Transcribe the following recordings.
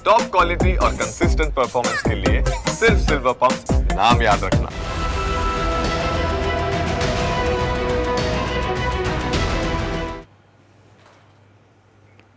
Top quality और consistent performance के लिए सिर्फ सिल्वर पंप नाम याद रखना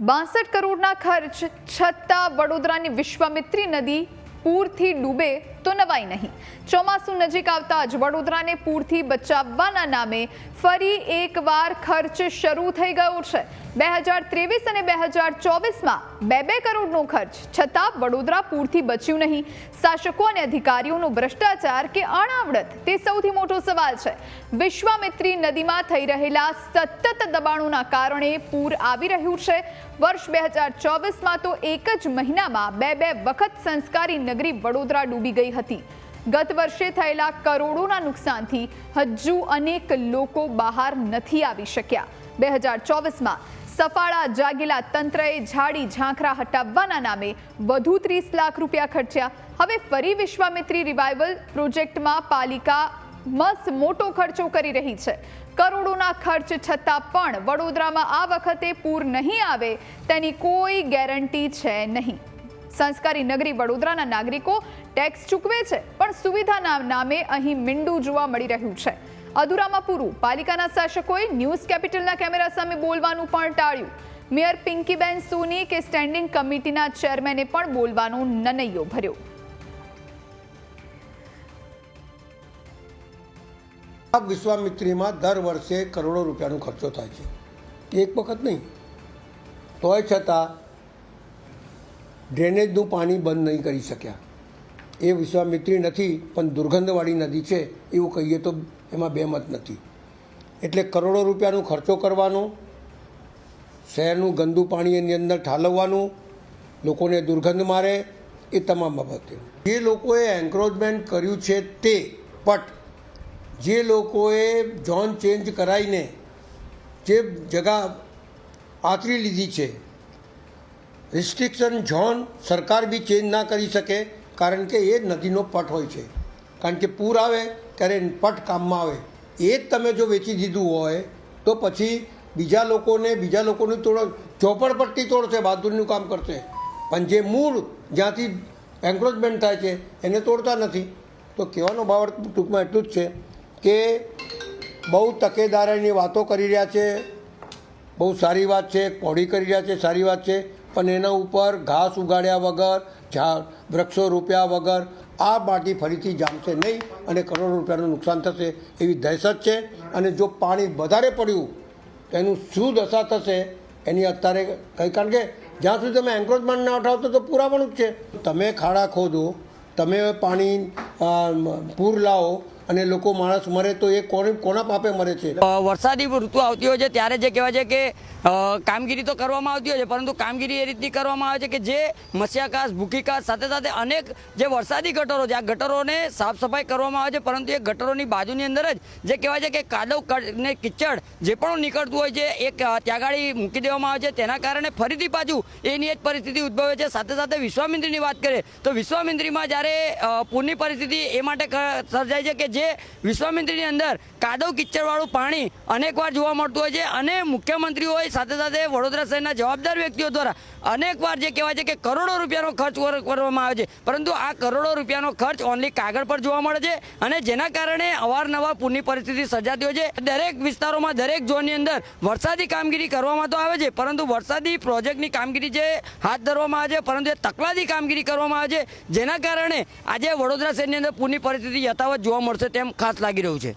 બાસઠ કરોડના ખર્ચ છતાં વડોદરાની વિશ્વામિત્રી નદી પૂરથી ડૂબે તો નવાઈ નહીં. ચોમાસું નજીક આવતા જ વડોદરાને પૂરથી બચાવવાના નામે ફરી એકવાર ખર્ચ શરૂ થઈ ગયો છે. બે હજાર ત્રેવીસ અને બે હજાર ચોવીસમાં બે બે કરોડનો ખર્ચ, છતાં વડોદરા પૂરથી બચ્યું નહીં. શાસકો અને અધિકારીઓનો ભ્રષ્ટાચાર કે અણાવડત તે સૌથી મોટો સવાલ છે. વિશ્વામિત્રી નદીમાં થઈ રહેલા સતત દબાણોના કારણે પૂર આવી રહ્યું છે. વર્ષ બે હજાર ચોવીસમાં તો એક જ મહિનામાં બે બે વખત સંસ્કારી નગરી વડોદરા ડૂબી ગઈ હતી. ગત વર્ષે થયેલા કરોડોના નુકસાનથી હજુ અનેક લોકો બહાર નથી આવી શક્યા. બે હજાર ચોવીસમાં સફાળા જાગેલા તંત્રએ ઝાડી ઝાંખરા હટાવવાના નામે વધુ ત્રીસ લાખ રૂપિયા ખર્ચ્યા. હવે ફરી વિશ્વામિત્રી રિવાઇવલ પ્રોજેક્ટમાં પાલિકા મસ્ત મોટો ખર્ચો કરી રહી છે. કરોડોના ખર્ચ છતાં પણ વડોદરામાં આ વખતે પૂર નહીં આવે તેની કોઈ ગેરંટી છે નહીં. સંસ્કારી નગરી વડોદરાના નાગરિકો ટેક્સ ચૂકવે છે, પણ સુવિધાના નામે અહીં મીંડું જોવા મળી રહ્યું છે. અધૂરામાં પૂરું, પાલિકાના શાસકોએ ન્યૂઝ કેપિટલના કેમેરા સામે બોલવાનું પણ ટાળ્યું. મેયર પિંકીબેન સોની કે સ્ટેન્ડિંગ કમિટીના ચેરમેને પણ બોલવાનો નનૈયો ભર્યો. આ વિશ્વામિત્રીમાં દર વર્ષે કરોડો રૂપિયાનો ખર્ચો થાય છે. એક વખત નહીં. તોય છતાં ડ્રેનેજનું પાણી બંધ નહીં કરી શક્યા. એ વિશ્વામિત્રી નથી, પણ દુર્ગંધવાળી નદી છે એવું કહીએ તો એમાં બે મત નથી. એટલે કરોડો રૂપિયાનો ખર્ચો કરવાનો, શહેરનું ગંદુ પાણી એની અંદર ઠાલવવાનું, લોકોને દુર્ગંધ મારે, એ તમામ બાબતે જે લોકોએ એન્ક્રોચમેન્ટ કર્યું છે તે પટ જે લોકોએ ઝોન ચેન્જ કરાવીને જે જગા આતરી લીધી છે રિસ્ટ્રિક્શન ઝોન સરકાર બી ચેન્જ ના કરી શકે, કારણ કે એ નદીનો પટ હોય છે. કારણ કે પૂર આવે, ત્યારે પટ કામમાં આવે. એ જ તમે જો વેચી દીધું હોય, તો પછી બીજા લોકોને, બીજા લોકોની તોડ, ચોપડપટ્ટી તોડશે, બહાદુરીનું કામ કરશે. પણ જે મૂળ જ્યાંથી એન્ક્રોચમેન્ટ થાય છે, એને તોડતા નથી. તો કહેવાનો ભાવ ટૂંકમાં એટલું જ છે કે બહુ તકેદારીની વાતો કરી રહ્યા છે, બહુ સારી વાત છે પોડી કરી રહ્યા છે, સારી વાત છે. પણ એના ઉપર ઘાસ ઉગાડ્યા વગર ઝાડ વૃક્ષો રોપ્યા વગર આ માટી ફરીથી જામશે નહીં અને કરોડો રૂપિયાનું નુકસાન થશે એવી દહેશત છે. અને જો પાણી વધારે પડ્યું, તો એનું શું દશા થશે એની અત્યારે કંઈ કારણ કે જ્યાં સુધી તમે એન્ક્રોચમેન્ટ ના ઉઠાવતો તો પુરાવાનું જ છે. તમે ખાડા ખોદો, તમે પાણી પૂર લાવો અને લોકો માણસ મરે તો એ કોને કોના પાપે મરે છે? વરસાદી ઋતુ આવતી હોય છે, ત્યારે જે કહેવાય છે કે કામગીરી તો કરવામાં આવતી હોય છે, પરંતુ કામગીરી એ રીતની કરવામાં આવે છે કે જે મસ્યાકાશ ભૂખીકાશ સાથે સાથે અનેક જે વરસાદી ગટરો છે, આ ગટરોને સાફ સફાઈ કરવામાં આવે છે, પરંતુ એ ગટરોની બાજુની અંદર જ જે કહેવાય છે કે કાદવ ને કિચડ જે પણ નીકળતું હોય છે એ ત્યાં ગાડી મૂકી દેવામાં આવે છે, તેના કારણે ફરીથી પાછું એની જ પરિસ્થિતિ ઉદ્ભવે છે. સાથે સાથે વિશ્વામિત્રીની વાત કરીએ, તો વિશ્વામિત્રીમાં જ્યારે પૂરની પરિસ્થિતિ એ માટે સર્જાય છે કે જે વિશ્વામિત્રીની અંદર કાદવ કિચ્ચરવાળું પાણી અનેકવાર જોવા મળતું હોય છે અને મુખ્યમંત્રી હોય સાથે સાથે વડોદરા શહેરના જવાબદાર વ્યક્તિઓ દ્વારા અનેકવાર જે કહેવાય છે કે કરોડો રૂપિયાનો ખર્ચ કર- કરવામાં આવે છે. પરંતુ આ કરોડો રૂપિયાનો ખર્ચ ઓનલી કાગળ પર જોવા મળે છે અને જેના કારણે અવારનવાર પૂરની પરિસ્થિતિ સર્જાતી હોય છે. દરેક વિસ્તારોમાં દરેક ઝોનની અંદર વરસાદી કામગીરી કરવામાં તો આવે છે, પરંતુ વરસાદી પ્રોજેક્ટની કામગીરી જે હાથ ધરવામાં આવે છે, પરંતુ એ તકલાદી કામગીરી કરવામાં આવે છે. જેના કારણે આજે વડોદરા શહેરની અંદર પૂરની પરિસ્થિતિ યથાવત જોવા મળશે. તેમ ખાસ લાગી રહ્યું છે.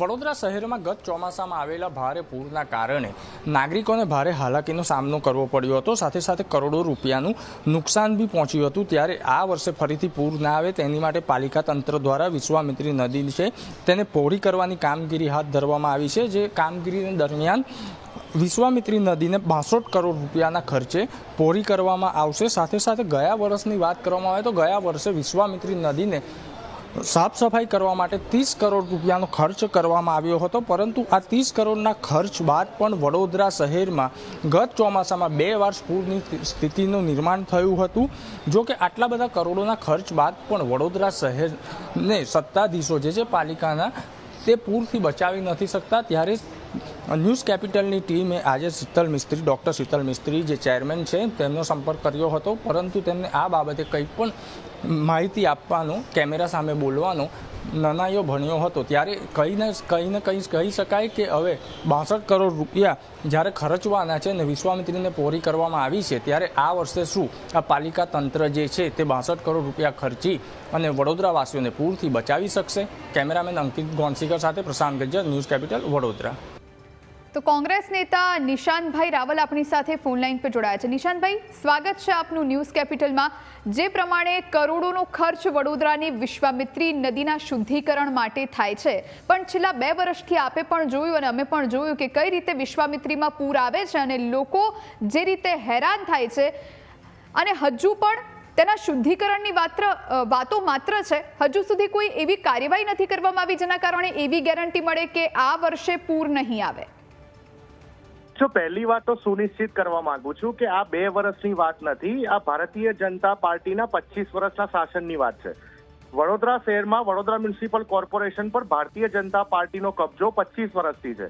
વડોદરા શહેરમાં ગત ચોમાસામાં આવેલા ભારે પૂરના કારણે નાગરિકોને ભારે હાલાકીનો સામનો કરવો પડ્યો હતો. સાથે સાથે કરોડો રૂપિયાનું નુકસાન બી પહોંચ્યું હતું. ત્યારે આ વર્ષે ફરીથી પૂર ના આવે તેની માટે પાલિકા તંત્ર દ્વારા વિશ્વામિત્રી નદી છે તેને પહોળી કરવાની કામગીરી હાથ ધરવામાં આવી છે, જે કામગીરી દરમિયાન વિશ્વામિત્રી નદીને બાસઠ કરોડ રૂપિયાના ખર્ચે પોરી કરવામાં આવશે. સાથે સાથે ગયા વર્ષની વાત કરવામાં આવે તો ગયા વર્ષે વિશ્વામિત્રી નદીને સાફ સફાઈ કરવા માટે ત્રીસ કરોડ રૂપિયાનો ખર્ચ કરવામાં આવ્યો હતો, પરંતુ આ ત્રીસ કરોડના ખર્ચ બાદ પણ વડોદરા શહેરમાં ગત ચોમાસામાં બે વાર પૂરની સ્થિતિનું નિર્માણ થયું હતું. જો કે આટલા બધા કરોડોના ખર્ચ બાદ પણ વડોદરા શહેરને સત્તાધીશો જે છે પાલિકાના તે પૂરથી બચાવી નથી શકતા. ત્યારે ન્યૂઝ કેપિટલની ટીમે આજે શીતલ મિસ્ત્રી, ડૉક્ટર શીતલ મિસ્ત્રી જે ચેરમેન છે, તેમનો સંપર્ક કર્યો હતો. પરંતુ તેમને આ બાબતે કંઈ પણ માહિતી આપવાનો, કેમેરા સામે બોલવાનો નનાયો ભણ્યો હતો. ત્યારે કહીને કહીને કહી કહી શકાય કે હવે બાસઠ કરોડ રૂપિયા જ્યારે ખર્ચવાના છે અને વિશ્વામિત્રીને પૂરી કરવામાં આવી છે, ત્યારે આ વર્ષે શું? આ પાલિકા તંત્ર જે છે તે બાસઠ કરોડ રૂપિયા ખર્ચી અને વડોદરાવાસીઓને પૂરથી બચાવી શકશે? કેમેરામેન અંકિત ગોનસિકર સાથે પ્રશાંત ગજ્જર, ન્યૂઝ કેપિટલ વડોદરા. તો કોંગ્રેસ નેતા નિશાંતભાઈ રાવલ આપણી સાથે ફોનલાઈન પર જોડાયા છે. નિશાંતભાઈ સ્વાગત છે આપનું ન્યૂઝ કેપિટલમાં. જે પ્રમાણે કરોડોનો ખર્ચ વડોદરાની વિશ્વામિત્રી નદીના શુદ્ધિકરણ માટે થાય છે. પણ છેલ્લા બે વર્ષથી આપે પણ જોયું અને અમે પણ જોયું કે કઈ રીતે વિશ્વામિત્રીમાં પૂર આવે છે અને લોકો જે રીતે હેરાન થાય છે. અને હજુ પણ તેના શુદ્ધિકરણની માત્ર વાતો માત્ર છે. હજુ સુધી કોઈ એવી કાર્યવાહી નથી કરવામાં આવી જેના કારણે એવી ગેરંટી મળે કે આ વર્ષે પૂર નહીં આવે. જો પહેલી વાત તો સુનિશ્ચિત કરવા માંગુ છું કે આ બે વર્ષની વાત નથી, આ ભારતીય જનતા પાર્ટીના પચીસ વર્ષના શાસનની વાત છે. વડોદરા શહેરમાં વડોદરા મ્યુનિસિપલ કોર્પોરેશન પર ભારતીય જનતા પાર્ટીનો કબજો પચીસ વર્ષથી છે.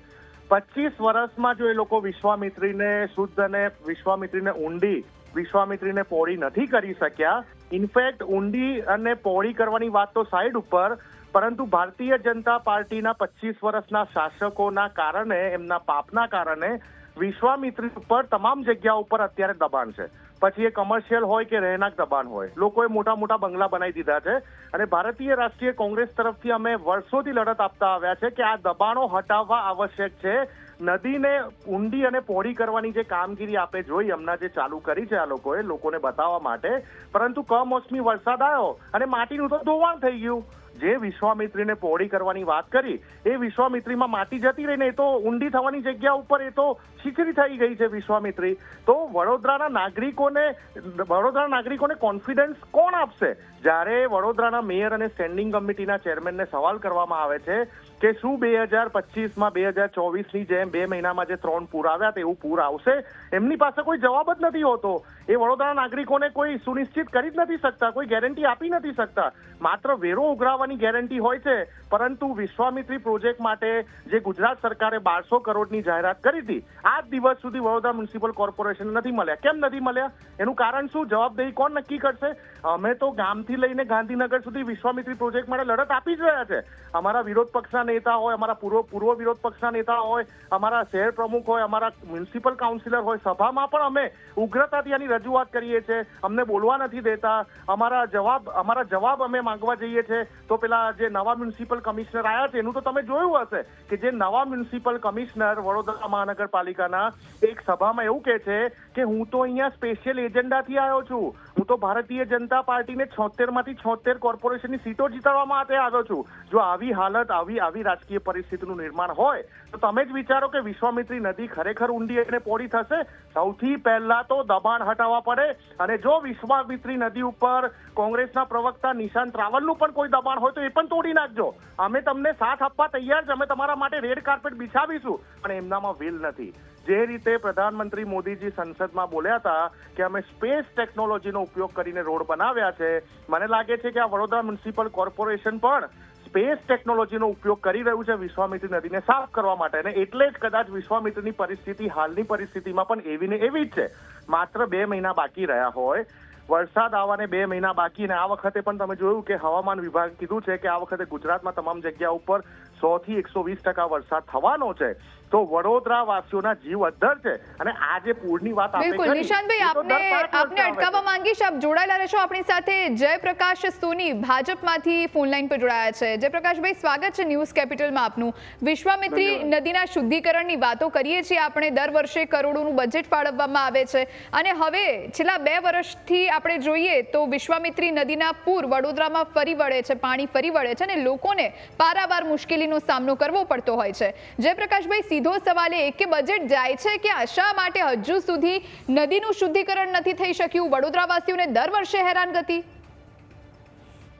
પચીસ વર્ષમાં જો એ લોકો વિશ્વામિત્રીને શુદ્ધ અને વિશ્વામિત્રીને ઊંડી, વિશ્વામિત્રીને પહોળી નથી કરી શક્યા, ઇનફેક્ટ ઊંડી અને પહોળી કરવાની વાત તો સાઈડ ઉપર, પરંતુ ભારતીય જનતા પાર્ટીના પચીસ વર્ષના શાસકોના કારણે, એમના પાપના કારણે વિશ્વામિત્રી ઉપર તમામ જગ્યા ઉપર અત્યારે દબાણ છે. પછી એ કમર્શિયલ હોય કે રહેણાંક દબાણ હોય. લોકોએ મોટા મોટા બંગલા બનાવી દીધા છે અને ભારતીય રાષ્ટ્રીય કોંગ્રેસ તરફથી અમે વર્ષોથી લડત આપતા આવ્યા છે કે આ દબાણો હટાવવા આવશ્યક છે. નદીને ઊંડી અને પહોળી કરવાની જે કામગીરી આપે જોઈ હમણાં જે ચાલુ કરી છે આ લોકોએ લોકોને બતાવવા માટે. પરંતુ કમોસમી વરસાદ આવ્યો અને માટીનું તો ધોવાણ થઈ ગયું. જે વિશ્વામિત્રીને પહોળી કરવાની વાત કરી, એ વિશ્વામિત્રીમાં માટી જતી રહીને એ તો ઊંડી થવાની જગ્યા ઉપર એ તો છીછરી થઈ ગઈ છે વિશ્વામિત્રી. તો વડોદરાના નાગરિકોને વડોદરાના નાગરિકોને કોન્ફિડન્સ કોણ આપશે? જ્યારે વડોદરાના મેયર અને સ્ટેન્ડિંગ કમિટીના ચેરમેનને સવાલ કરવામાં આવે છે કે શું બે હજાર પચીસમાં બે હજાર ચોવીસની જેમ બે મહિનામાં જે ત્રણ પૂર આવ્યા તેવું પૂર આવશે? એમની પાસે કોઈ જવાબ જ નથી હોતો. એ વડોદરાના નાગરિકોને કોઈ સુનિશ્ચિત કરી જ નથી શકતા, કોઈ ગેરંટી આપી નથી શકતા. માત્ર વેરો ઉઘરાવવાની ગેરંટી હોય છે, પરંતુ વિશ્વામિત્રી પ્રોજેક્ટ માટે જે ગુજરાત સરકારે બારસો કરોડની જાહેરાત કરી હતી, આજ દિવસ સુધી વડોદરા મ્યુનિસિપલ કોર્પોરેશન નથી મળ્યા. કેમ નથી મળ્યા? એનું કારણ શું? જવાબદેહી કોણ નક્કી કરશે? અમે તો ગામથી લઈને ગાંધીનગર સુધી વિશ્વામિત્રી પ્રોજેક્ટ માટે લડત આપી જ રહ્યા છે. અમારા વિરોધ પક્ષના નેતા હોય, અમારા પૂર્વ પૂર્વ વિરોધ પક્ષના નેતા હોય, અમારા શહેર પ્રમુખ હોય, અમારા મ્યુનિસિપલ કાઉન્સિલર હોય, સભામાં પણ અમે ઉગ્રતાથી આની રજૂઆત કરીએ છીએ. અમને બોલવા નથી દેતા. અમારા જવાબ અમારા જવાબ અમે માંગવા જઈએ છીએ. તો પેલા જે નવા મ્યુનિસિપલ કમિશનર આવ્યા છે, એનું તો તમે જોયું હશે કે જે નવા મ્યુનિસિપલ કમિશનર વડોદરા મહાનગરપાલિકાના એક સભામાં એવું કહે છે કે હું તો અહીંયા સ્પેશિયલ એજન્ડાથી આવ્યો છું. હું તો ભારતીય જનતા પાર્ટીને છોતેરમાંથી છોતેર કોર્પોરેશનની સીટો જીતાડવા માટે આવ્યો છું. જો આવી હાલત, આવી આવી રાજકીય પરિસ્થિતિનું નિર્માણ હોય, તો તમે જ વિચારો કે વિશ્વામિત્રી નદી ખરેખર ઊંડી અને પહોળી થશે. સૌથી પહેલા તો દબાણ હટાવવા પડે અને જો વિશ્વામિત્રી નદી ઉપર કોંગ્રેસના પ્રવક્તા નિશાંત રાવલનું પણ કોઈ દબાણ હોય તો એ પણ તોડી નાખજો. અમે તમને સાથ આપવા તૈયાર છે અમે તમારા માટે રેડ કાર્પેટ બિછાવીશું. પણ એમનામાં વિલ નથી. જે રીતે પ્રધાનમંત્રી મોદીજી સંસદમાં બોલ્યા હતા કે અમે સ્પેસ ટેકનોલોજીનો ઉપયોગ કરીને રોડ બનાવ્યા છે, મને લાગે છે કે આ વડોદરા મ્યુનિસિપલ કોર્પોરેશન પણ સ્પેસ ટેકનોલોજીનો ઉપયોગ કરી રહ્યું છે વિશ્વામિત્રી નદીને સાફ કરવા માટે અને એટલે જ કદાચ વિશ્વામિત્રીની પરિસ્થિતિ હાલની પરિસ્થિતિમાં પણ એવી ને એવી જ છે. માત્ર બે મહિના બાકી રહ્યા હોય. વરસાદ આવવાને બે મહિના બાકી અને આ વખતે પણ તમે જોયું કે હવામાન વિભાગ કીધું છે કે આ વખતે ગુજરાતમાં તમામ જગ્યા ઉપર સો થી એકસો વીસ ટકા વરસાદ થવાનો છે. તો વડોદરા વાસીઓના જીવ અદ્ધર છે. અને આજે પૂરની વાત આપણે બિલકુલ. નિશાંતભાઈ આપને દર આપને. અટકાવવા માંગીશ આપ જોડાયેલા રહેશો આપણી સાથે. જયપ્રકાશ સોની ભાજપમાંથી ફોન લાઈન પર જોડાયા છે. જયપ્રકાશભાઈ સ્વાગત છે ન્યૂઝ કેપિટલમાં આપનું. વિશ્વામિત્રી નદીના શુદ્ધિકરણની વાતો કરીએ છીએ આપણે. દર વર્ષે કરોડોનું બજેટ ફાળવવામાં આવે છે. અને હવે છેલ્લા બે વર્ષથી આપણે જોઈએ તો વિશ્વામિત્રી નદીના પૂર વડોદરામાં ફરી વળે છે પાણી ફરી વળે છે અને લોકોને પારાવાર મુશ્કેલીનો સામનો કરવો પડતો હોય છે. જયપ્રકાશભાઈ સીધો સવાલ એ કે બજેટ જાય છે કે આશા માટે હજુ સુધી નદીનું શુદ્ધિકરણ નથી થઈ શક્યું? વડોદરાવાસીઓને દર વર્ષે હેરાનગતિ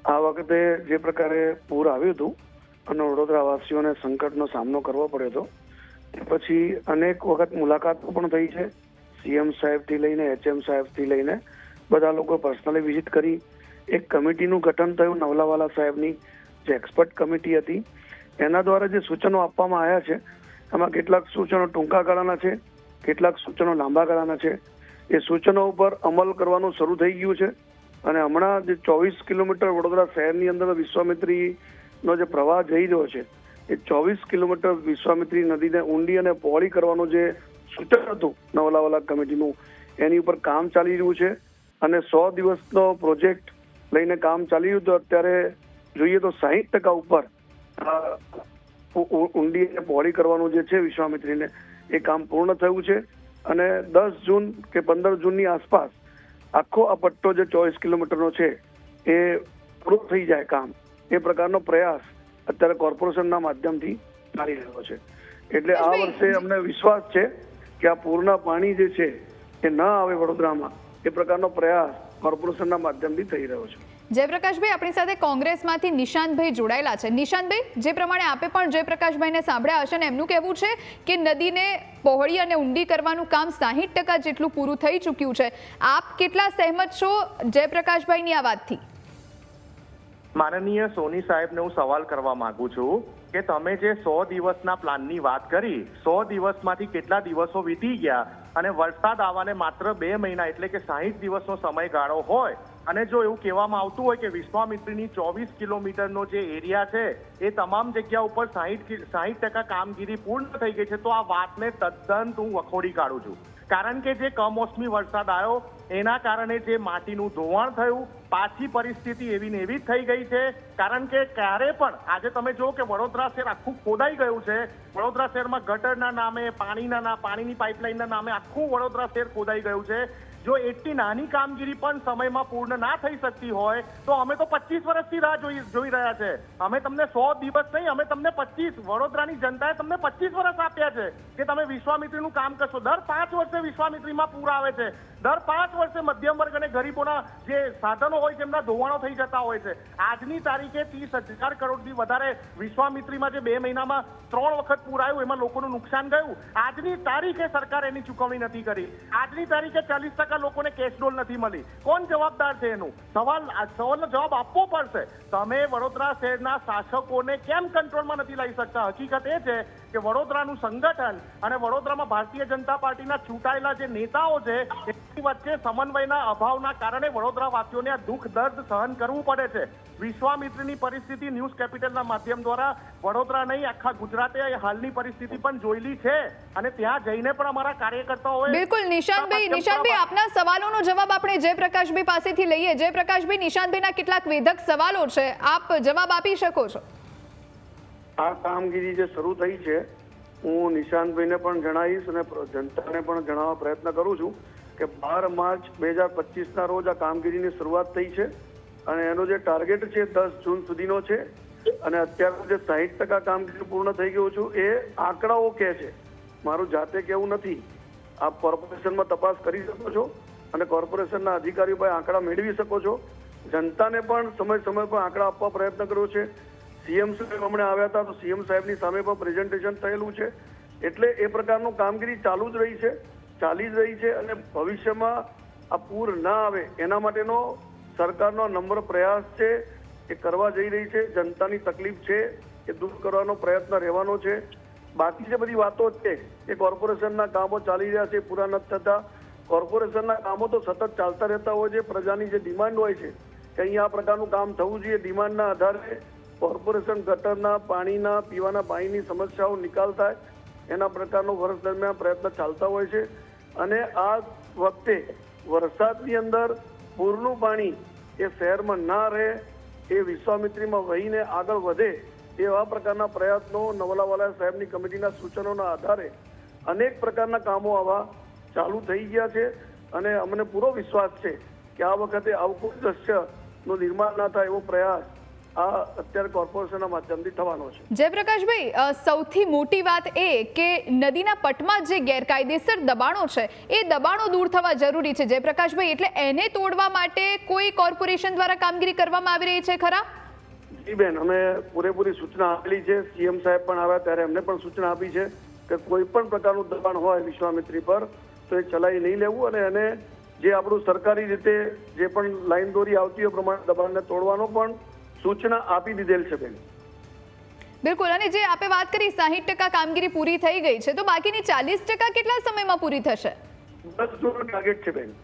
આ વખતે જે પ્રકારે પૂર આવ્યું હતું, અને વડોદરાવાસીઓને સંકટનો સામનો કરવો પડ્યો હતો. પછી અનેક વખત મુલાકાતો પણ થઈ છે. સીએમ સાહેબથી લઈને, એચએમ સાહેબથી લઈને બધા લોકો પર્સનલી વિઝિટ કરી. એક કમિટીનું ગઠન થયું, નવલાવાલા સાહેબની જે એક્સપર્ટ કમિટી હતી. એના દ્વારા જે સૂચનો આપવામાં આવ્યા છે એમાં કેટલાક સૂચનો ટૂંકા ગાળાના છે, કેટલાક સૂચનો લાંબા ગાળાના છે. એ સૂચનો ઉપર અમલ કરવાનું શરૂ થઈ ગયું છે અને હમણાં જે ચોવીસ કિલોમીટર વડોદરા શહેરની અંદર વિશ્વામિત્રીનો જે પ્રવાહ જઈ રહ્યો છે, એ ચોવીસ કિલોમીટર વિશ્વામિત્રી નદીને ઊંડી અને પહોળી કરવાનું જે સૂચન હતું નવલાવાલા કમિટીનું, એની ઉપર કામ ચાલી રહ્યું છે અને સો દિવસનો પ્રોજેક્ટ લઈને કામ ચાલી રહ્યું તો અત્યારે જોઈએ તો સાહીઠ ટકા ઉપર ઊંડી અને પહોળી કરવાનું જે છે વિશ્વામિત્રીને એ કામ પૂર્ણ થયું છે. અને દસ જૂન કે પંદર જૂનની આસપાસ આખો આ પટ્ટો જે ચોવીસ કિલોમીટરનો છે એ પૂરો થઈ જાય કામ. એ પ્રકારનો પ્રયાસ અત્યારે કોર્પોરેશનના માધ્યમથી ચાલી રહ્યો છે. એટલે આ વર્ષે અમને વિશ્વાસ છે કે આ પૂરના પાણી જે છે એ ન આવે વડોદરામાં. એ પ્રકારનો પ્રયાસ કોર્પોરેશનના માધ્યમથી થઈ રહ્યો છે. જયપ્રકાશભાઈ, આપણી સાથે કોંગ્રેસમાંથી નિશાંતભાઈ જોડાયેલા છે. નિશાંતભાઈ, જે પ્રમાણે આપે પણ જયપ્રકાશભાઈને સાંભળ્યા હશે ને એમનું કહેવું છે કે નદીને પહોળી અને ઊંડી કરવાનું કામ સાહીઠ ટકા જેટલું પૂરું થઈ ચૂક્યું છે. આપ કેટલા સહેમત છો જયપ્રકાશભાઈની આ વાતથી? માનનીય સોની સાહેબને હું સવાલ કરવા માંગુ છું કે તમે જે સો દિવસના પ્લાનની વાત કરી, સો દિવસમાંથી કેટલા દિવસો વીતી ગયા અને વરસાદ આવવાને માત્ર બે મહિના એટલે કે સાહીઠ દિવસનો સમયગાળો હોય અને જો એવું કહેવામાં આવતું હોય કે વિશ્વામિત્રીની ચોવીસ કિલોમીટરનો જે એરિયા છે, એ તમામ જગ્યા ઉપર સાહીઠ સાહીઠ ટકા કામગીરી પૂર્ણ થઈ ગઈ છે, તો આ વાતને તદ્દન હું વખોડી કાઢું છું. કારણ કે જે કમોસમી વરસાદ આવ્યો, એના કારણે જે માટીનું ધોવાણ થયું, પાછી પરિસ્થિતિ એવી ને એવી જ થઈ ગઈ છે. કારણ કે ક્યારે પણ, આજે તમે જો કે વડોદરા શહેર આખું ખોદાઈ ગયું છે. વડોદરા શહેરમાં ગટરના નામે, પાણીના પાણીની પાઇપલાઇનના નામે આખું વડોદરા શહેર ખોદાઈ ગયું છે. જો એટલી નાની કામગીરી પણ સમયમાં પૂર્ણ ના થઈ શકતી હોય, તો અમે તો પચીસ વર્ષથી રાહ જોઈ જોઈ રહ્યા છે. અમે તમને સો દિવસ નહીં, અમે તમને પચીસ. વડોદરાની જનતાએ તમને પચીસ વર્ષ આપ્યા છે કે તમે વિશ્વામિત્રીનું કામ કરશો. દર પાંચ વર્ષે વિશ્વામિત્રીમાં પૂર આવે છે. દર પાંચ વર્ષે મધ્યમ વર્ગ અને ગરીબોના જે સાધનો હોય છે, એમના ધોવાણો થઈ જતા હોય છે. આજની તારીખે ત્રીસ હજાર કરોડથી વધારે વિશ્વામિત્રીમાં જે બે મહિનામાં ત્રણ વખત પૂર આવ્યું, એમાં લોકોનું નુકસાન ગયું. આજની તારીખે સરકાર એની ચૂકવણી નથી કરી. આજની તારીખે ચાલીસ ટકા લોકોને કેશડોલ નથી મળી. કોણ જવાબદાર છે એનું? સવાલ સવાલનો જવાબ આપવો પડશે. તમે વડોદરા શહેરના શાસકોને કેમ કંટ્રોલમાં નથી લાવી શકતા? હકીકત એ છે કે વડોદરાનું સંગઠન અને વડોદરામાં ભારતીય જનતા પાર્ટીના ચૂંટાયેલા જે નેતાઓ છે, એની વચ્ચે સમન્વયના અભાવના કારણે વડોદરા વાસીઓને આ દુઃખ, દર્દ સહન કરવું પડે છે. વિશ્વામિત્રની પરિસ્થિતિ ન્યૂઝ કેપિટલના માધ્યમ દ્વારા વડોદરા નહીં આખા ગુજરાતે હાલની પરિસ્થિતિ પણ જોયેલી છે. અને ત્યાં જઈને પણ અમારા કાર્યકર્તાઓએ બિલકુલ નિશાંતભાઈ નિશાંતભાઈ આપના સવાલોનો જવાબ આપણે જયપ્રકાશભાઈ પાસેથી લઈએ. જયપ્રકાશભાઈ નિશાંતભાઈના કેટલાક વેધક સવાલો છે. આપ જવાબ આપી શકો છો. આ કામગીરી જે શરૂ થઈ છે હું નિશાંતભાઈને પણ જણાવીશ અને જનતાને પણ જણાવવા પ્રયત્ન કરું છું કે બાર માર્ચ બે હજાર પચીસના રોજ આ કામગીરીની શરૂઆત થઈ છે. અને એનો જે ટાર્ગેટ છે દસ જૂન સુધીનો છે, અને અત્યારનું જે સાહીઠ ટકા કામગીરી પૂર્ણ થઈ ગયું છું, એ આંકડાઓ કહે છે. મારું જાતે કેવું નથી. આપ કોર્પોરેશનમાં તપાસ કરી શકો છો અને કોર્પોરેશનના અધિકારીઓ પાસે આંકડા મેળવી શકો છો. જનતાને પણ સમય સમય પર આંકડા આપવા પ્રયત્ન કર્યો છે. સીએમ સાહેબ હમણાં આવ્યા હતા, તો સીએમ સાહેબની સામે પણ પ્રેઝન્ટેશન થયેલું છે. એટલે એ પ્રકારનું કામગીરી ચાલુ જ રહી છે, ચાલી જ રહી છે અને ભવિષ્યમાં આ પૂર ના આવે, એના માટેનો સરકારનો નમ્ર પ્રયાસ છે એ કરવા જઈ રહી છે, જનતાની તકલીફ છે એ દૂર કરવાનો પ્રયત્ન રહેવાનો છે. બાકી જે બધી વાતો છે એ કોર્પોરેશનના કામો ચાલી રહ્યા છે પૂરા નથી થતા, કોર્પોરેશનના કામો તો સતત ચાલતા રહેતા હોય છે, પ્રજાની જે ડિમાન્ડ હોય છે કે અહીંયા આ પ્રકારનું કામ થવું જોઈએ, ડિમાન્ડના આધારે કોર્પોરેશન ગટરના પાણીના, પીવાના પાણીની સમસ્યાઓ નિકાલ થાય, એના પ્રકારનો વર્ષ દરમિયાન પ્રયત્ન ચાલતા હોય છે. અને આ વખતે વરસાદની અંદર પૂરનું પાણી એ શહેરમાં ના રહે, એ વિશ્વામિત્રીમાં વહીને આગળ વધે એવા પ્રકારના પ્રયત્નો નવલાવાલા સાહેબની કમિટીના સૂચનોના આધારે અનેક પ્રકારના કામો આવા ચાલુ થઈ ગયા છે અને અમને પૂરો વિશ્વાસ છે કે આ વખતે આવું કોઈ દ્રશ્યનું નિર્માણ ના થાય એવો પ્રયાસ અત્યારે કોર્પોરેશનના માધ્યમથી થવાનો છે. જયપ્રકાશભાઈ સૌથી મોટી વાત એ કે નદીના પટમાં જે ગેરકાયદેસર દબાણો છે એ દબાણો દૂર થવા જરૂરી છે. જયપ્રકાશભાઈ એટલે એને તોડવા માટે કોઈ કોર્પોરેશન દ્વારા કામગીરી કરવામાં આવી રહી છે ખરા? જી બેન અમે પૂરેપૂરી સૂચના આપેલી છે. સીએમ સાહેબ પણ આવ્યા ત્યારે એમને પણ સૂચના આપી છે કે કોઈ પણ પ્રકારનું દબાણ હોય વિશ્વામિત્રી પર તો એ ચલાવી નહીં લેવું અને એને જે આપણું સરકારી રીતે જે પણ લાઈન દોરી આવતી હોય પ્રમાણે દબાણને તોડવાનો પણ સૂચના આપી દીધેલ છે બેન. બિલકુલ અને જે આપે વાત કરી સાહીઠ ટકા કામગીરી પૂરી થઈ ગઈ છે તો બાકીની ચાલીસ ટકા કેટલા સમયમાં પૂરી થશે? ટાર્ગેટ છે બેન.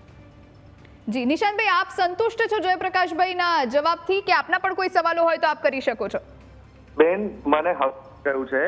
જી નિશાંતભાઈ આપ સંતુષ્ટ છો જયપ્રકાશભાઈના જવાબથી કે આપના પણ કોઈ સવાલો હોય તો આપ કરી શકો છો? બેન મને કહ્યું છે.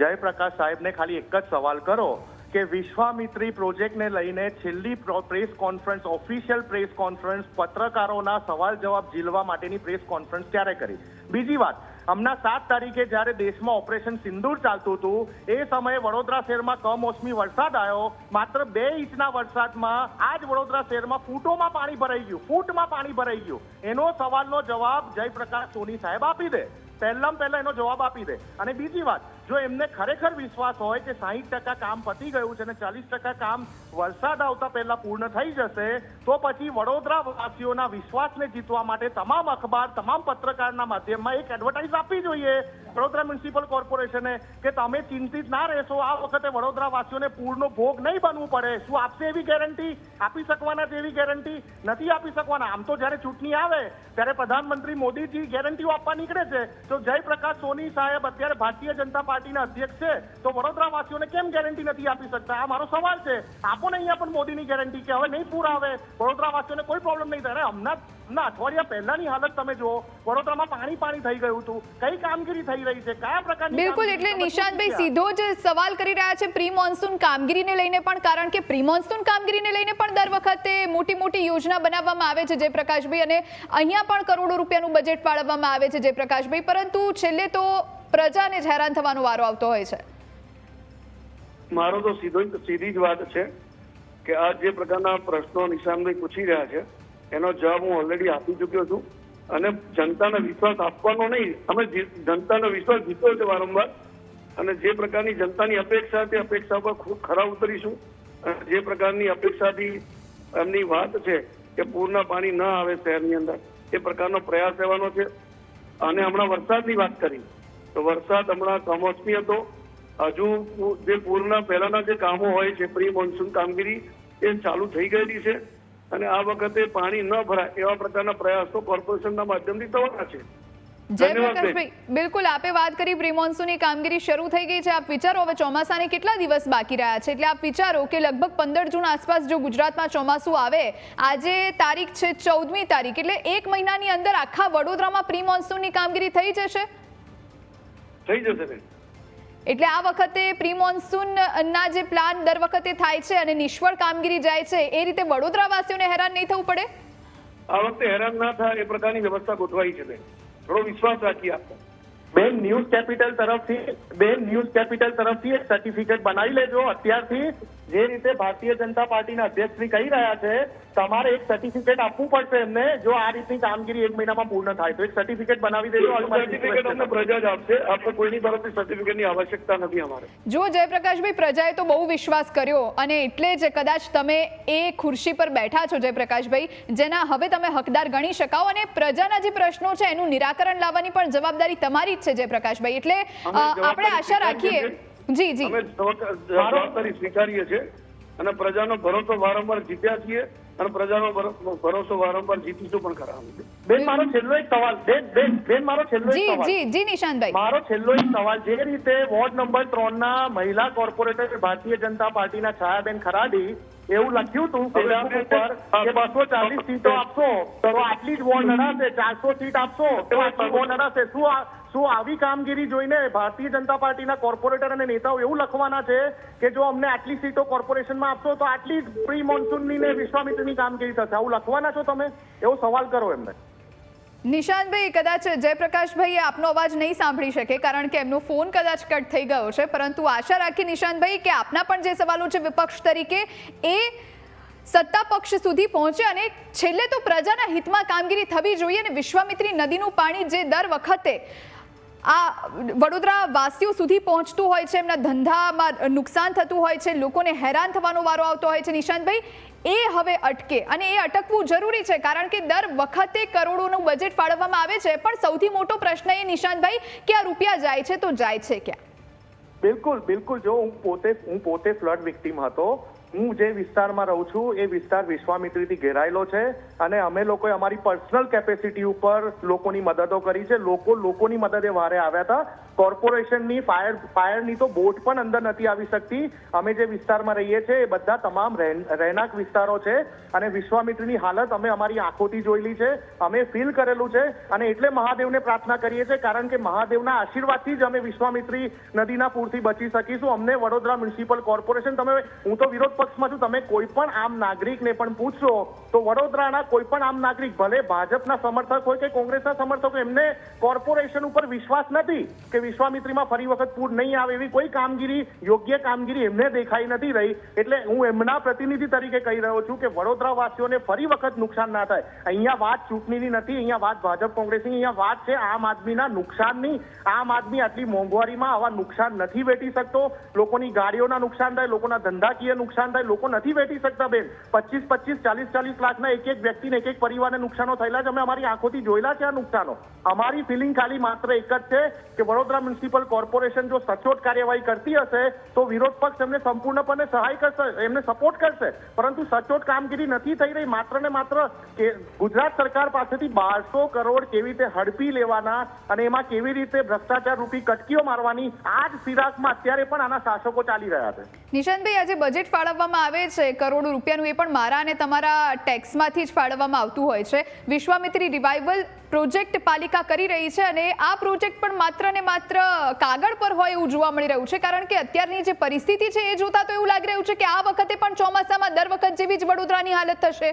જયપ્રકાશ સાહેબને ખાલી એક જ સવાલ કરો. કે વિશ્વામિત્રી પ્રોજેક્ટને લઈને છેલ્લી press conference, official press conference, પત્રકારોના સવાલ જવાબ ઝીલવા માટેની પ્રેસ કોન્ફરન્સ ક્યારે કરી. બીજી વાત, હમણાં સાત તારીખે જ્યારે દેશમાં ઓપરેશન સિંદૂર ચાલતું હતું, એ સમયે વડોદરા શહેરમાં કમોસમી વરસાદ આવ્યો. માત્ર બે ઇંચના વરસાદમાં આ જ વડોદરા શહેરમાં ફૂટોમાં પાણી ભરાઈ ગયું, ફૂટમાં પાણી ભરાઈ ગયું. એનો સવાલનો જવાબ જયપ્રકાશ સોની સાહેબ આપી દે. પહેલાં પહેલા એનો જવાબ આપી દે. અને બીજી વાત જો એમને ખરેખર વિશ્વાસ હોય કે સાહીઠ ટકા કામ પતી ગયું છે અને ચાલીસ ટકા કામ વરસાદ આવતા પહેલા પૂર્ણ થઈ જશે, તો પછી વડોદરા વાસીઓના વિશ્વાસને જીતવા માટે તમામ અખબાર, તમામ પત્રકારના માધ્યમમાં એક એડવર્ટાઇઝ આપવી જોઈએ વડોદરા મ્યુનિસિપલ કોર્પોરેશને કે તમે ચિંતિત ના રહેશો. આ વખતે વડોદરા વાસીઓને પૂરનો ભોગ નહીં બનવું પડે. શું આપશે એવી ગેરંટી? આપી શકવાના તેવી ગેરંટી? નથી આપી શકવાના. આમ તો જ્યારે ચૂંટણી આવે, ત્યારે પ્રધાનમંત્રી મોદીજી ગેરંટીઓ આપવા નીકળે છે. તો જયપ્રકાશ સોની સાહેબ અત્યારે ભારતીય જનતા પાર્ટીના અધ્યક્ષ છે તો વડોદરા વાસીઓને કેમ ગેરંટી નથી આપી શકતા? આ મારો સવાલ છે. આપો ને અહીંયા પણ મોદીની ગેરંટી કે હવે નહીં પૂર આવે વડોદરા વાસીઓને કોઈ પ્રોબ્લેમ નહીં થાય. હમણાં હમણાં અઠવાડિયા પહેલાની હાલત તમે જુઓ વડોદરામાં પાણી પાણી થઈ ગયું હતું. કઈ કામગીરી થઈ રહી છે? કયા પ્રકારની બિલકુલ એટલે નિશાંતભાઈ સીધો જ સવાલ કરી રહ્યા છે પ્રી મોન્સૂન કામગીરીને લઈને પણ કારણ કે પ્રી મોન્સૂન કામગીરીને લઈને પણ દર વખતે મોટી મોટી યોજના બનાવવામાં આવે છે જયપ્રકાશભાઈ અને અહીંયા પણ કરોડો રૂપિયાનું બજેટ ફાળવવામાં આવે છે જયપ્રકાશભાઈ. પરંતુ છેલ્લે તો પ્રજાને જ હેરાન થવાનો વારો આવતો હોય છે. મારો તો સીધો સીધી જ વાત છે કે આ જે પ્રકારના પ્રશ્નો નિશાનભાઈ પૂછી રહ્યા છે, એનો જવાબ હું ઓલરેડી આપી ચુક્યો છું. અને જનતાને વિશ્વાસ આપવાનો નહીં, અમે જનતાનો વિશ્વાસ જીત્યો છે વારંવાર. અને જે પ્રકારની જનતાની અપેક્ષા તે અપેક્ષા પર ખૂબ ખરા ઉતરીશું. અને જે પ્રકારની અપેક્ષાથી એમની વાત છે કે પૂરના પાણી ન આવે શહેરની અંદર, એ પ્રકારનો પ્રયાસ રહેવાનો છે. અને હમણાં વરસાદની વાત કરી. તો વરસાદ હમણાં કમોસમી હતો. હજુ જે પૂરના પહેલાના જે કામો હોય છે પ્રી મોન્સૂન કામગીરી એ ચાલુ થઈ ગયેલી છે. અને આ વખતે પાણી ન ભરાય એવા પ્રકારના પ્રયાસો કોર્પોરેશનના માધ્યમથી થવાના છે. બિલકુલ આપે વાત કરી પ્રી મોન્સૂનની કામગીરી શરૂ થઈ ગઈ છે. આપ વિચારો હવે ચોમાસાને કેટલા દિવસ બાકી રહ્યા છે? એટલે આપ વિચારો કે લગભગ પંદર જૂન આસપાસ જો ગુજરાતમાં ચોમાસું આવે આજે તારીખ છે ચૌદમી તારીખ એટલે એક મહિનાની અંદર આખા વડોદરામાં પ્રી મોન્સૂનની કામગીરી થઈ જશે? થઈ જશે બેન. એટલે આ વખતે પ્રી મોન્સૂનના જે પ્લાન દર વખતે થાય છે અને નિષ્ફળ કામગીરી જાય છે એ રીતે વડોદરાવાસીઓને હેરાન નહીં થવું પડે? આ વખતે હેરાન ના થાય એ પ્રકારની વ્યવસ્થા ગોઠવાઈ છે બેન. થોડો વિશ્વાસ રાખીએ આપણે બેન ન્યૂઝ કેપિટલ તરફથી બેન ન્યૂઝ કેપિટલ તરફથી એક સર્ટિફિકેટ બનાવી લેજો. અત્યારથી જે રીતે ભારતીય જનતા પાર્ટીના અધ્યક્ષ શ્રી કહી રહ્યા છે તમારે એક સર્ટિફિકેટ આપવું પડશે એમને જો આ રીતની કામગીરી એક મહિનામાં પૂર્ણ થાય. તો એક સર્ટિફિકેટ બનાવી દેજો. સર્ટિફિકેટ અમને પ્રજા જ આપશે. આપણે કોઈની તરફથી સર્ટિફિકેટની આવશ્યકતા નથી અમારે. જો જયપ્રકાશભાઈ પ્રજાએ તો બહુ વિશ્વાસ કર્યો અને એટલે જ કદાચ તમે એ ખુરશી પર બેઠા છો જયપ્રકાશભાઈ જેના હવે તમે હકદાર ગણી શકાઓ અને પ્રજાના જે પ્રશ્નો છે એનું નિરાકરણ લાવવાની પણ જવાબદારી તમારી જ છે જયપ્રકાશભાઈ. એટલે આપણે આશા રાખીએ. જી જી. અમે જવાબદારી સ્વીકારીએ છીએ અને પ્રજાનો ભરોસો વારંવાર જીત્યા છીએ અને પ્રજાનો ભરોસો વારંવાર જીતીશું પણ ખરા. બેન મારો છેલ્લો એક સવાલ. બેન બેન બેન મારો છેલ્લો એક સવાલ. જી જી નિશાંતભાઈ. મારો છેલ્લો એક સવાલ. જે રીતે વોર્ડ નંબર ત્રણ ના મહિલા કોર્પોરેટર ભારતીય જનતા પાર્ટીના છાયાબેન ખરાડી એવું લખ્યું હતું ફેસબુક ઉપર કે બસો ચાલીસ સીટો આપશો તો આટલી જ વોર્ડ લડાશે ચારસો સીટ આપશો તો આટલી વોર્ડ લડાશે શું આ- શું આવી કામગીરી જોઈને ભારતીય જનતા પાર્ટીના કોર્પોરેટર અને નેતાઓ એવું લખવાના છે કે જો અમને આટલી સીટો કોર્પોરેશનમાં આપશો તો આટલી પ્રી મોન્સૂનની ને વિશ્વામિત્રની કામગીરી થશે. આવું લખવાના છો તમે? એવો સવાલ કરો એમને. નિશાંતભાઈ, કદાચ જયપ્રકાશભાઈએ આપનો અવાજ નહીં સાંભળી શકે, કારણ કે એમનો ફોન કદાચ કટ થઈ ગયો છે. પરંતુ આશા રાખી નિશાંતભાઈ કે આપના પણ જે સવાલો છે વિપક્ષ તરીકે એ સત્તા પક્ષ સુધી પહોંચે અને છેલ્લે તો પ્રજાના હિતમાં કામગીરી થવી જોઈએ અને વિશ્વામિત્રી નદીનું પાણી જે દર વખતે આ વડોદરા વાસીઓ સુધી પહોંચતું હોય છે, એમના ધંધામાં નુકસાન થતું હોય છે, લોકોને હેરાન થવાનો વારો આવતો હોય છે. નિશાંતભાઈ, એ હવે અટકે અને એ અટકવું જરૂરી છે, કારણ કે દર વખતે કરોડોનું બજેટ ફાળવવામાં આવે છે. પણ સૌથી મોટો પ્રશ્ન એ, નિશાંતભાઈ, કે આ રૂપિયા જાય છે તો જાય છે ક્યાં? બિલકુલ બિલકુલ. જો હું પોતે હું પોતે ફ્લડ વિક્ટીમ હતો હું જે વિસ્તારમાં રહું છું, એ વિસ્તાર વિશ્વામિત્રીથી ઘેરાયેલો છે અને અમે લોકોએ અમારી પર્સનલ કેપેસિટી ઉપર લોકોની મદદો કરી છે. લોકો, લોકોની મદદે વારે આવ્યા હતા. કોર્પોરેશનની ફાયર, ફાયરની તો બોટ પણ અંદર નથી આવી શકતી. અમે જે વિસ્તારમાં રહીએ છીએ એ બધા તમામ રહેણાંક વિસ્તારો છે અને વિશ્વામિત્રીની હાલત અમે અમારી આંખોથી જોયેલી છે. અમે ફીલ કરેલું છે અને એટલે મહાદેવને પ્રાર્થના કરીએ છીએ કારણ કે મહાદેવના આશીર્વાદથી જ અમે વિશ્વામિત્રી નદીના પૂરથી બચી શકીશું. અમને વડોદરા મ્યુનિસિપલ કોર્પોરેશન, તમે, હું તો વિરોધ પક્ષમાં છું, તમે કોઈ પણ આમ નાગરિકને પણ પૂછશો તો વડોદરાના કોઈ પણ આમ નાગરિક, ભલે ભાજપના સમર્થક હોય કે કોંગ્રેસના સમર્થક હોય, એમને કોર્પોરેશન ઉપર વિશ્વાસ નથી કે વિશ્વામિત્રીમાં ફરી વખત પૂર નહીં આવે એવી કોઈ કામગીરી, યોગ્ય કામગીરી એમને દેખાઈ નથી રહી. એટલે હું એમના પ્રતિનિધિ તરીકે કહી રહ્યો છું કે વડોદરા વાસીઓને ફરી વખત નુકસાન ના થાય. અહીંયા વાત ચૂંટણીની નથી, અહીંયા વાત ભાજપ કોંગ્રેસની, અહીંયા વાત છે આમ આદમીના નુકસાનની. આમ આદમી આટલી મોંઘવારીમાં આવા નુકસાન નથી વેઠી શકતો. લોકોની ગાડીઓના નુકસાન થાય, લોકોના ધંધાકીય નુકસાન થાય, લોકો નથી વેઠી શકતા બેન. પચીસ પચીસ, ચાલીસ ચાલીસ લાખના એક એક વ્યક્તિને, એક એક પરિવારને નુકસાનો થયેલા છે. અમે અમારી આંખોથી જોયેલા છે આ નુકસાનો. અમારી ફિલિંગ ખાલી માત્ર એક જ છે કે વડોદરા મ્યુનિસિપલ કોર્પોરેશન જો સચોટ કાર્યવાહી કરતી હશે, તો વિરોધ પક્ષ એમને સંપૂર્ણપણે સહાય કરશે, એમને સપોર્ટ કરશે. પરંતુ સચોટ કામગીરી નથી થઈ રહી. માત્ર ને માત્ર ગુજરાત સરકાર પાસેથી બારસો કરોડ કેવી રીતે હડપી લેવાના અને એમાં કેવી રીતે ભ્રષ્ટાચાર રૂપી કટકીઓ મારવાની, આ જ ફિરાકમાં અત્યારે પણ આના શાસકો ચાલી રહ્યા છે. નિશાંતભાઈ આજે બજેટ ફાળવવામાં આવે છે. કરોડો રૂપિયાનું એ પણ મારા અને તમારા ટેક્સમાંથી જ ફાળવવામાં આવતું હોય છે. વિશ્વામિત્રી રિવાઇવલ પ્રોજેક્ટ પાલિકા કરી રહી છે અને આ પ્રોજેક્ટ પણ માત્ર ને માત્ર કાગળ પર હોય એવું જોવા મળી રહ્યું છે, કારણ કે અત્યારની જે પરિસ્થિતિ છે એ જોતા તો એવું લાગી રહ્યું છે કે આ વખતે પણ ચોમાસામાં દર વખત જેવી જ વડોદરાની હાલત થશે.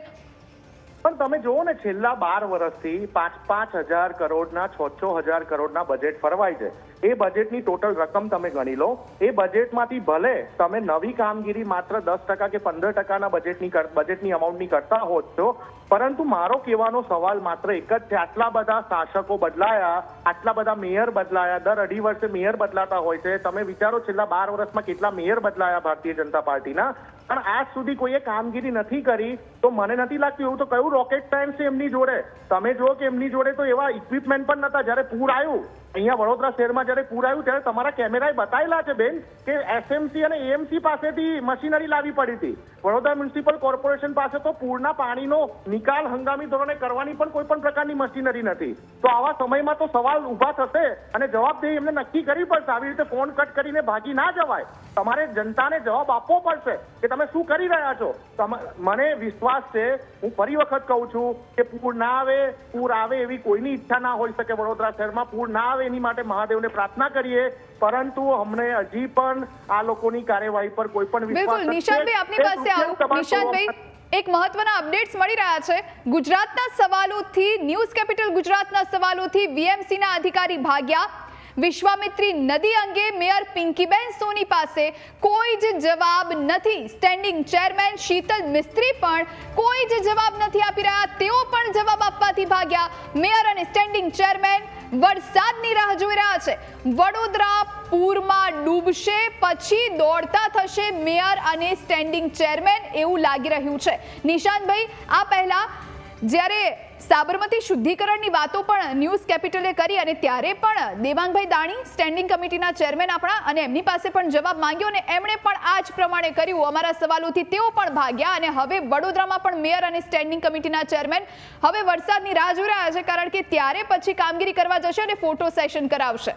પણ તમે જુઓ ને, છેલ્લા બાર વર્ષથી પાંચ પાંચ હજાર કરોડના, છ છ હજાર કરોડના બજેટ ફરવાય છે. એ બજેટની ટોટલ રકમ તમે ગણી લો, એ બજેટમાંથી ભલે તમે નવી કામગીરી માત્ર દસ ટકા કે પંદર ટકાના બજેટની બજેટની અમાઉન્ટની કરતા હો છો પરંતુ મારો કહેવાનો સવાલ માત્ર એક જ છે. આટલા બધા શાસકો બદલાયા, આટલા બધા મેયર બદલાયા, દર અઢી વર્ષે મેયર બદલાતા હોય છે. તમે વિચારો છેલ્લા બાર વર્ષમાં કેટલા મેયર બદલાયા ભારતીય જનતા પાર્ટીના? પણ આજ સુધી કોઈએ કામગીરી નથી કરી, તો મને નથી લાગતું એવું તો કયું રોકેટ સાયન્સ છે એમની જોડે? તમે જુઓ કે એમની જોડે તો એવા ઇક્વિપમેન્ટ પણ નતા. જ્યારે પૂર આવ્યું અહીંયા વડોદરા શહેરમાં જ્યારે પૂર આવ્યું ત્યારે તમારા કેમેરાએ બતાવેલા છે બેન કે એસએમસી અને એએમસી પાસેથી મશીનરી લાવી પડી હતી. વડોદરા મ્યુનિસિપલ કોર્પોરેશન પાસે તો પૂરના પાણીનો નિકાલ હંગામી ધોરણે કરવાની પણ કોઈ પણ પ્રકારની મશીનરી નથી. તો આવા સમયમાં તો સવાલ ઊભા થશે અને જવાબદેહી એમને નક્કી કરવી પડશે. આવી રીતે ફોન કટ કરીને ભાગી ના જવાય. તમારે જનતાને જવાબ આપવો પડશે કે તમે શું કરી રહ્યા છો. મને વિશ્વાસ છે, હું ફરી વખત કહું છું કે પૂર ના આવે, પૂર આવે એવી કોઈની ઈચ્છા ના હોઈ શકે વડોદરા શહેરમાં. પૂર ના આવે એની માટે મહાદેવને પ્રાર્થના કરીએ પરંતુ અમને હજી પણ આ લોકોની કાર્યવાહી પર કોઈ પણ બિલકુલ નિશાંતભાઈ આપની પાસે આવું નિશાંતભાઈ એક મહત્વના અપડેટ્સ મળી રહ્યા છે. ગુજરાતના સવાલોથી ન્યૂઝ કેપિટલ ગુજરાતના સવાલોથી વીએમસીના અધિકારી ભાગ્યા. વિશ્વામિત્રી નદી અંગે મેયર પિંકીબેન સોની પાસે કોઈ જ જવાબ નથી. સ્ટેન્ડિંગ ચેરમેન શીતલ મિસ્ત્રી પણ કોઈ જ જવાબ નથી આપી રહ્યા. તેઓ પણ જવાબ આપવાથી ભાગ્યા. મેયર અને સ્ટેન્ડિંગ ચેરમેન વરસાદની રાહ જોઈ રહ્યા છે. વડોદરા પૂરમાં ડૂબશે, પછી દોડતા થશે મેયર અને સ્ટેન્ડિંગ ચેરમેન એવું લાગી રહ્યું છે. નિશાંતભાઈ આ પહેલા જ્યારે સાબરમતી શુદ્ધિકરણની વાતો પણ ન્યૂઝ કેપિટલે કરી અને ત્યારે પણ દેવાંગભાઈ દાણી સ્ટેન્ડિંગ કમિટીના ચેરમેન આપણા અને એમની પાસે પણ જવાબ માંગ્યો અને એમણે પણ આ જ પ્રમાણે કર્યું. અમારા સવાલોથી તેઓ પણ ભાગ્યા અને હવે વડોદરામાં પણ મેયર અને સ્ટેન્ડિંગ કમિટીના ચેરમેન હવે વરસાદની રાહ જોઈ રહ્યા છે કારણ કે ત્યારે પછી કામગીરી કરવા જશે અને ફોટો સેશન કરાવશે.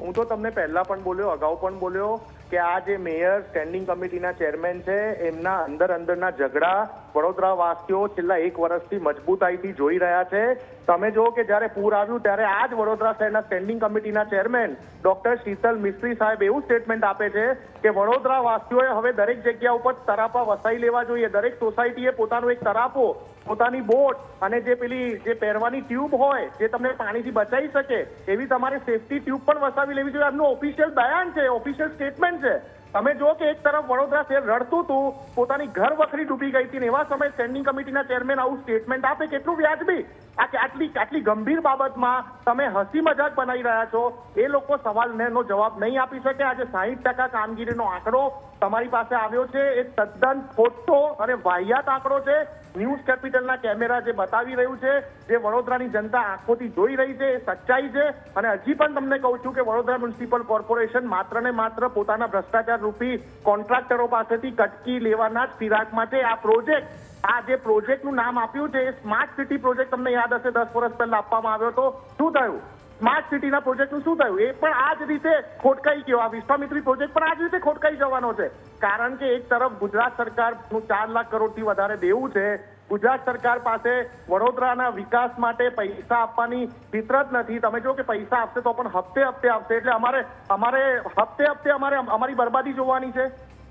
હું તો તમને પહેલા પણ બોલ્યો, અગાઉ પણ બોલ્યો કે આ જે મેયર સ્ટેન્ડિંગ કમિટીના ચેરમેન છે, એમના અંદર અંદરના ઝઘડા વડોદરા વાસીઓ છેલ્લા એક વર્ષથી મજબૂતાઈથી જોઈ રહ્યા છે. તમે જો કે જ્યારે પૂર આવ્યું ત્યારે આ જ વડોદરા શહેરના સ્ટેન્ડિંગ કમિટીના ચેરમેન ડોક્ટર શીતલ મિસ્ત્રી સાહેબ એવું સ્ટેટમેન્ટ આપે છે કે વડોદરા વાસીઓએ હવે દરેક જગ્યા ઉપર તરાપા વસાઈ લેવા જોઈએ. દરેક સોસાયટીએ પોતાનું એક તરાપો પોતાની બોટ અને જે પેલી, જે પહેરવાની ટ્યુબ હોય, જે તમને પાણીથી બચાવી શકે, એવી તમારે સેફટી ટ્યુબ પણ વસાવી લેવી જોઈએ. એમનું ઓફિશિયલ બયાન છે ઓફિશિયલ સ્ટેટમેન્ટ છે. તમે જો કે એક તરફ વડોદરા શહેર રડતું હતું, પોતાની ઘર વખરી ડૂબી ગઈ હતી ને એવા સમયે સ્ટેન્ડિંગ કમિટીના ચેરમેન આવું સ્ટેટમેન્ટ આપે, કેટલું વ્યાજબી. આ આટલી આટલી ગંભીર બાબતમાં તમે હસી મજાક બનાવી રહ્યા છો, એ લોકો સવાલનો જવાબ નહીં આપી શકે. આજે સાહીઠ ટકા કામગીરીનો આંકડો તમારી પાસે આવ્યો છે. એ તદ્દન ખોટો અને વાહિયાત આંકડો છે. ન્યૂઝ કેપિટલના કેમેરા જે બતાવી રહ્યું છે, જે વડોદરાની જનતા આંખોથી જોઈ રહી છે, એ સચ્ચાઈ છે. અને હજી પણ તમને કહું છું કે વડોદરા મ્યુનિસિપલ કોર્પોરેશન માત્ર ને માત્ર પોતાના ભ્રષ્ટાચાર રૂપી કોન્ટ્રાક્ટરો પાસેથી કટકી લેવાના જ ફિરાક માટે આ પ્રોજેક્ટ, આ જે પ્રોજેક્ટનું નામ આપ્યું છે, એ સ્માર્ટ સિટી પ્રોજેક્ટ તમને યાદ હશે, દસ વર્ષ પહેલા આપવામાં આવ્યો હતો. શું થયું? સ્માર્ટ સિટીના પ્રોજેક્ટનું શું થયું? એ પણ આ જ રીતે ખોટકાઈ ગયો. આ વિશ્વામિત્રી પ્રોજેક્ટ પણ આ જ રીતે ખોટકાઈ જવાનો છે. કારણ કે એક તરફ ગુજરાત સરકારનું ચાર લાખ કરોડથી વધારે દેવું છે. ગુજરાત સરકાર પાસે વડોદરાના વિકાસ માટે પૈસા આપવાની ફિતરત નથી. તમે જો કે પૈસા આપશે તો પણ હપ્તે હપ્તે આપશે. એટલે અમારે અમારે હપ્તે હપ્તે અમારે, અમારી બરબાદી જોવાની છે.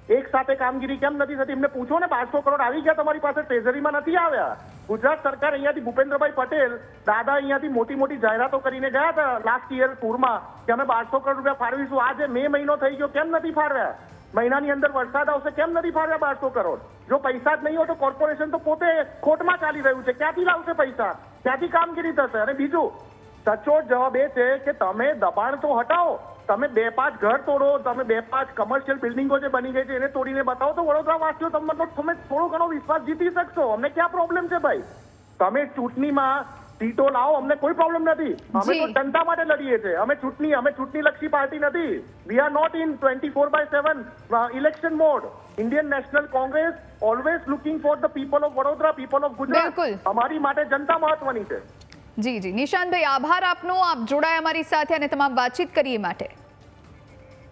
એક સાથે કામગીરી કેમ નથી થતી? એમને પૂછો ને બારસો કરોડ આવી ગયા તમારી પાસે ટ્રેઝરીમાં નથી આવ્યા. ગુજરાત સરકાર અહીંયાથી ભૂપેન્દ્રભાઈ પટેલ, દાદા અહીંયાથી મોટી મોટી જાહેરાતો કરીને ગયા હતા લાસ્ટ યર ટૂરમાં કે અમે બારસો કરોડ રૂપિયા ફાળવીશું. આજે મે મહિનો થઈ ગયો, કેમ નથી ફાળવ્યા? મહિનાની અંદર વરસાદ આવશે, કેમ નથી ફાળવ્યા બારસો કરોડ? જો પૈસા જ નહીં હોય તો કોર્પોરેશન તો પોતે ખોટમાં ચાલી રહ્યું છે. ક્યાંથી લાવશે પૈસા? ક્યાંથી કામગીરી થશે? અને બીજું, સચોટ જવાબ એ છે કે તમે દબાણ તો હટાવો તમે બે પાંચ ઘર તોડો તમે બે પાંચ કમર્શિયલ બિલ્ડિંગો જે બની ગઈ છે એને તોડીને બતાવો તો વડોદરા વાસીઓ તમને તમે થોડો ઘણો વિશ્વાસ જીતી શકશો. અમને ક્યાં પ્રોબ્લેમ છે ભાઈ? તમે ચૂંટણીમાં સીટો લાવો અમને કોઈ પ્રોબ્લેમ નથી. અમે તો જનતા માટે લડીએ છીએ. અમે ચૂંટણી અમે ચૂંટણી લક્ષી પાર્ટી નથી. We are not in twenty four by seven election mode Indian national Congress always looking for the people of Vadodara people of Gujarat અમારી માટે જનતા મહત્વની છે. જી જી. નિશાંતભાઈ આભાર આપનો. આપ જોડાયા અમારી સાથે અને તમામ વાતચીત કરી એ માટે.